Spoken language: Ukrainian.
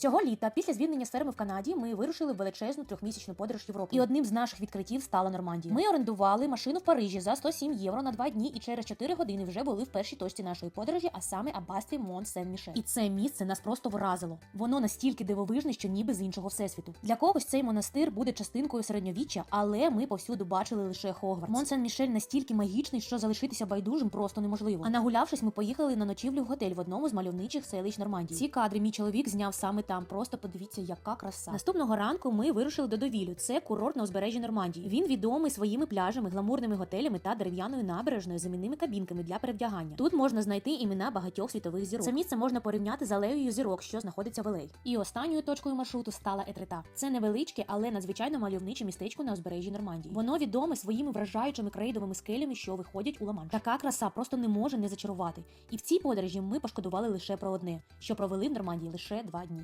Цього літа, після звільнення з ферми в Канаді, ми вирушили в величезну трьохмісячну подорож Європи. І одним з наших відкриттів стала Нормандія. Ми орендували машину в Парижі за 107 євро на два дні, і через 4 години вже були в першій точці нашої подорожі, а саме аббатстві Мон Сен Мішель. І це місце нас просто вразило. Воно настільки дивовижне, що ніби з іншого всесвіту. Для когось цей монастир буде частинкою середньовіччя, але ми повсюду бачили лише Хогвартс. Мон Сен Мішель настільки магічний, що залишитися байдужим просто неможливо. А нагулявшись, ми поїхали на ночівлю в готель в одному з мальовничих селищ Нормандії. Ці кадри мій чоловік зняв саме там. Просто подивіться, яка краса. Наступного ранку ми вирушили до Довілю. Це курорт на узбережжі Нормандії. Він відомий своїми пляжами, гламурними готелями та дерев'яною набережною з кабінками для перевдягання. Тут можна знайти імена багатьох світових зірок. Це місце можна порівняти з алеєю зірок, що знаходиться в Елей. І останньою точкою маршруту стала Етрета. Це невеличке, але надзвичайно мальовниче містечко на узбережжі Нормандії. Воно відоме своїми вражаючими крейдовими скелями, що виходять у Ла-Манш. Така краса просто не може не зачарувати. І в цій подорожі ми пошкодували лише про одне, що провели в Нормандії лише два дні.